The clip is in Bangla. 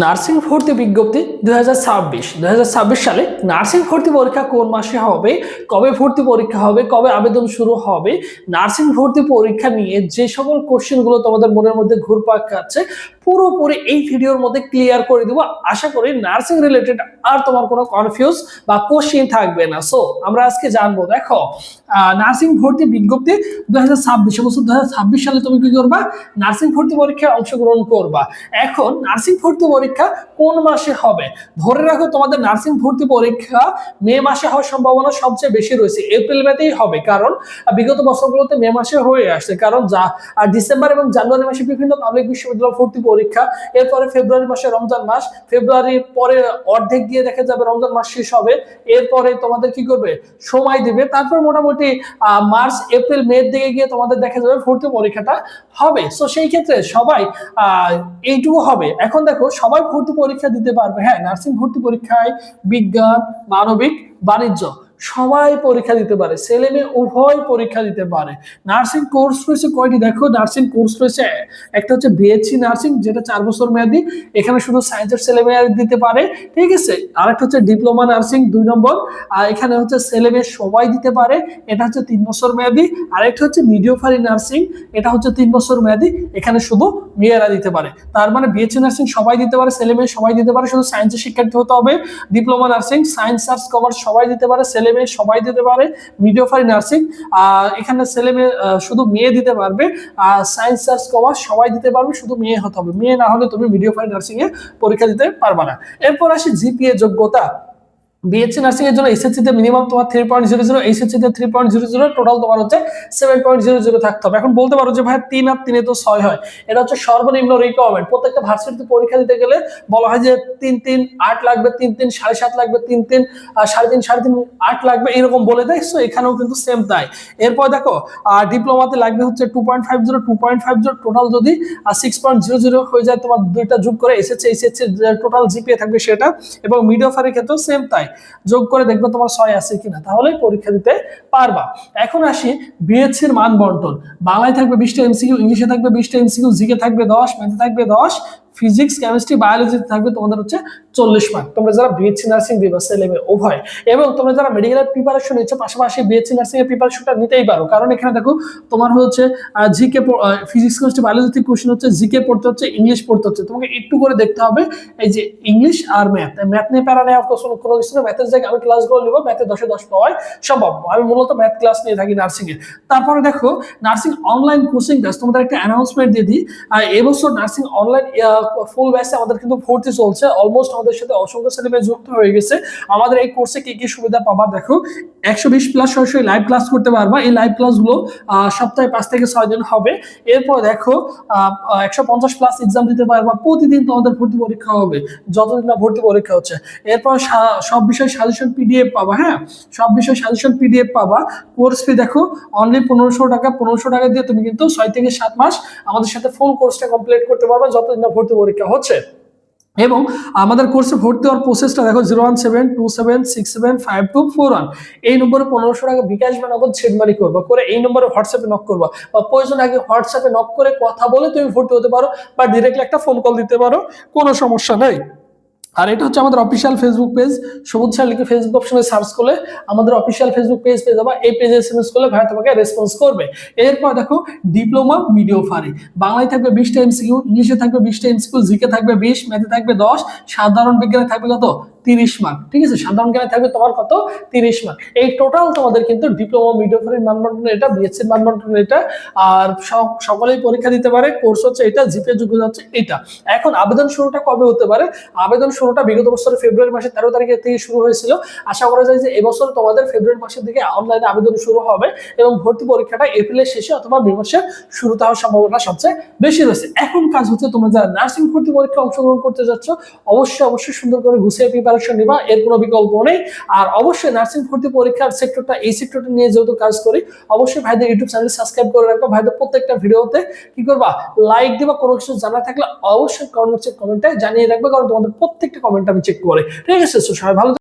নার্সিং ভর্তি বিজ্ঞপ্তি দুই হাজার সালে নার্সিং ভর্তি পরীক্ষা কোন মাসে হবে, কবে ভর্তি পরীক্ষা হবে, কবে আবেদন শুরু হবে, নার্সিং ভর্তি পরীক্ষা নিয়ে যে সকল কোশ্চেনগুলো তোমাদের মনের মধ্যে ঘুরপাক খাচ্ছে, পুরোপুরি এই ভিডিওর মধ্যে ক্লিয়ার করে দেবো। আশা করি নার্সিং রিলেটেড আর তোমার কোনো কনফিউজ বা কোশ্চেন থাকবে না। সো আমরা আজকে জানব, দেখো নার্সিং ভর্তি বিজ্ঞপ্তি দু দু হাজার ছাব্বিশ সালে তুমি কি করবা? নার্সিং ভর্তি পরীক্ষায় অংশগ্রহণ করবা। এখন নার্সিং ভর্তি পরীক্ষা কোন মাসে হবে? ধরে রাখো তোমাদের নার্সিং ভর্তি পরীক্ষা মে মাসে হওয়ার সম্ভাবনা সবচেয়ে বেশি রয়েছে। এপ্রিল মেতেই হবে কারণ বিগত বছরগুলোতে মে মাসে হয়ে আসছে। কারণ যা, আর ডিসেম্বর এবং জানুয়ারি মাসে বিভিন্ন পাবলিক বিশ্ববিদ্যালয় ভর্তি পরীক্ষা। এরপরে ফেব্রুয়ারি মাসে রমজান মাস। ফেব্রুয়ারির পরে অর্ধেক গিয়ে দেখা যাবে রমজান মাস শেষ হবে। এরপরে তোমাদের কি করবে? সময় দিবে। তারপর মোটামুটি মার্চ এপ্রিল মে দিকে গিয়ে তোমাদের দেখা যাবে ভর্তি পরীক্ষাটা হবে। সো সেই ক্ষেত্রে সবাই এইটুকু হবে। এখন দেখো সবাই ভর্তি পরীক্ষা দিতে পারবে। হ্যাঁ নার্সিং ভর্তি পরীক্ষায় বিজ্ঞান মানবিক বাণিজ্য, সবাই পরীক্ষা দিতে পারে, ছেলে মেয়ে উভয় পরীক্ষা দিতে পারে। নার্সিং কোর্স রয়েছে কয়টি? দেখো, নার্সিং কোর্স রয়েছে, একটা হচ্ছে বিএসসি নার্সিং, যেটা চার বছর মেয়াদি, এখানে শুধু সায়েন্সের ছেলে মেয়ে দিতে পারে, ঠিক আছে? আর একটা হচ্ছে ডিপ্লোমা নার্সিং, দুই নম্বর, আর এখানে হচ্ছে ছেলে মেয়ে সবাই দিতে পারে, এটা হচ্ছে তিন বছর মেয়াদি আর একটা হচ্ছে মিডিওফারি নার্সিং, এটা হচ্ছে তিন বছর মেয়াদি, এখানে শুধু মেয়েরা দিতে পারে। তার মানে বিএসসি নার্সিং সবাই দিতে পারে, ছেলে মেয়ে সবাই দিতে পারে, শুধু সায়েন্সের শিক্ষার্থী হতে হবে। Diploma nursing, science, arts, commerce সবাই দিতে পারে, ছেলে মেয়ে সবাই দিতে পারে মিডিওফারি নার্সিং এখানে ছেলে মেয়ে শুধু মেয়ে দিতে পারবে, আর সায়েন্স আর্টস কমার্স সবাই দিতে পারবে, শুধু মেয়ে হতে হবে। মেয়ে না হলে তুমি মিডিওফারি নার্সিংয়ে পরীক্ষা দিতে পারবে না। এরপর আসি জিপিএ যোগ্যতা। বিএসসি নার্সিং এর জন্য এসএসসি তে মিনিমাম তোমার three point zero zero HSC তে three point zero zero total তোমার হচ্ছে সেভেন পয়েন্ট জিরো জিরো থাকতে হবে। এখন বলতে পারো যে ভাই তিন আর তিনে তো ছয় হয়। এটা হচ্ছে সর্বনিম্ন রিকোয়ারমেন্ট প্রত্যেকটা ভার্সিটিতে পরীক্ষা দিতে গেলে বলা হয় যে তিন তিন আট লাগবে, তিন তিন সাড়ে সাত লাগবে, তিন তিন সাড়ে তিন সাড়ে তিন, আট লাগবে, এরকম বলে দেয়। সো এখানেও কিন্তু সেম তাই। এরপর দেখো ডিপ্লোমাতে লাগবে হচ্ছে two point five zero two point five zero total যদি সিক্স পয়েন্ট জিরো জিরো হয়ে যায় তোমার দুইটা যোগ করে এসেছে এসেছে টোটাল জিপিএ থাকবে সেটা। এবং মিডিওফারের ক্ষেত্রেও সেম তাই। যোগ করে দেখবে তোমার ছয় আছে কিনা। তাহলে পরীক্ষা দিতে পারবা। এখন আসি বিএসসির মান বন্টন বাংলায় থাকবে বিশটা এমসিকিউ ইংলিশে থাকবে বিশটা এমসিকিউ জিকে থাকবে দশ ম্যাথে থাকবে দশ ফিজিক্স কেমিস্ট্রি বায়োলজিতে থাকবে তোমাদের হচ্ছে চল্লিশ মার্ক তোমরা যারা বিএসসি নার্সিং দিবে মেয়ে উভয় এবং তোমরা যারা মেডিকেলের প্রিপারেশন নিচ্ছ, পাশাপাশি বিএসসি নার্সিং এর প্রিপারেশনটা নিতেই পারো। কারণ এখানে দেখো, তোমার হচ্ছে জিকে ফিজিক্স কেমিস্ট্রি বায়োলজি থেকে কোশ্চেন হচ্ছে জিকে পড়তে হচ্ছে ইংলিশ পড়তে হচ্ছে। তোমাকে একটু করে দেখতে হবে, এই যে ইংলিশ আর ম্যাথ ম্যাথ নিয়ে প্যারা নেওয়ার কোনো কোনো কিছু না ম্যাথের জায়গায় আমি ক্লাসগুলো নিবো ম্যাথে দশে দশ পাওয়াই সম্ভব। আমি মূলত ম্যাথ ক্লাস নিয়ে থাকি নার্সিং এর তারপরে দেখো নার্সিং অনলাইন কোচিং ক্লাস তোমাদের একটা অ্যানাউন্সমেন্ট দিয়ে দিই। এবছর নার্সিং অনলাইন ফুল ব্যাচে আমাদের কিন্তু ভর্তি চলছে। অলমোস্ট আমাদের সাথে অসংখ্য ছেলেমেয়ে যুক্ত হয়ে গেছে। আমাদের এই কোর্সে কি কি সুবিধা পাবা দেখো। একশো বিশ প্লাস সরাসরি লাইভ ক্লাস করতে পারবা। এই লাইভ ক্লাসগুলো সপ্তাহে পাঁচ থেকে ছয় দিন হবে। এরপর দেখো একশো পঞ্চাশ প্লাস এক্সাম দিতে পারবা। প্রতিদিন তোমাদের ভর্তি পরীক্ষা হবে। যতদিন না ভর্তি পরীক্ষা হচ্ছে। এরপর সব বিষয় সাজেশন পিডিএফ পাবা হ্যাঁ? সব বিষয় সাজেশন পিডিএফ পাবা। কোর্স ফি দেখো অনলি পনেরোশো টাকা। পনেরোশো টাকা দিয়ে তুমি কিন্তু ছয় থেকে সাত মাস আমাদের সাথে ফুল কোর্সটা কমপ্লিট করতে পারবে, যতদিন না ভর্তি পরীক্ষা হচ্ছে। এবং আমাদের কোর্সে ভর্তি হওয়ার প্রসেসটা দেখো zero one seven two seven six seven five two four one এই নম্বরে পনেরোশো টাকা বিকাশ বা নগদ ছেড়মারি করব, করে এই নম্বরে হোয়াটসঅ্যাপে নক করব। বা প্রয়োজন আগে হোয়াটসঅ্যাপে নক করে কথা বলে তুমি ভর্তি হতে পারো বা ডিরেক্টলি একটা ফোন কল দিতে পারো, কোনো সমস্যা নেই। আর এটা হচ্ছে আমাদের official Facebook page Sabuj sir লিখে ফেসবুক অপশনে সার্চ করলে আমাদের অফিসিয়াল ফেসবুক পেজ পেয়ে যাবা। এই পেজে এস এম এস করলে ভাই তোমাকে রেসপন্স করবে। এরপর দেখো ডিপ্লোমা ভিডিও ফারি। বাংলায় থাকবে বিশটা এমসিকিউ ইংলিশে থাকবে বিশটা এমসিকিউ জিকে থাকবে বিশ ম্যাথে থাকবে দশ, সাধারণ বিজ্ঞানে থাকবে কত? তিরিশ মার্ক ঠিক আছে? সাধারণ জ্ঞানে থাকবে তোমার কত? তিরিশ মার্ক এই টোটাল তোমাদের কিন্তু ডিপ্লোমা ভিডিও ফারির মানবন্টন এটা বিএসসির মানবন্টন এটা, আর সকলেই পরীক্ষা দিতে পারে কোর্স হচ্ছে এটা জিপে যোগ্যতা হচ্ছে এটা। এখন আবেদন শুরুটা কবে হতে পারে? আবেদন শুরুটা বিগত বছরের ফেব্রুয়ারি মাসের তেরো তারিখের থেকে শুরু হয়েছিল। আশা করা যায় যে এবছর তোমাদের ফেব্রুয়ারি মাসের দিকে অনলাইনে আবেদন শুরু হবে এবং ভর্তি পরীক্ষাটা এপ্রিলের শেষে অথবা মে মাসের শুরুতে হওয়ার সম্ভাবনা সবচেয়ে বেশি রয়েছে। এখন কাজ হচ্ছে তোমরা যারা নার্সিং ভর্তি পরীক্ষা অংশগ্রহণ করতে যাচ্ছ, অবশ্যই অবশ্যই সুন্দর করে গুছিয়ে প্রিপারেশন নিবা, এর কোনো বিকল্প নেই। আর অবশ্যই নার্সিং ভর্তি পরীক্ষার সেক্টরটা এই সেক্টরটা নিয়ে যেহেতু কাজ করি, অবশ্যই ভাইদের ইউটিউব চ্যানেল সাবস্ক্রাইব করে রাখবা। ভাইদের প্রত্যেকটা ভিডিওতে কি করবা? লাইক দিবা, কোনো কিছু জানা থাকলে অবশ্যই কমেন্ট কমেন্টে জানিয়ে রাখবে, কারণ তোমাদের প্রত্যেকটা কমেন্ট আমি চেক করে। ঠিক আছে সবাই ভালো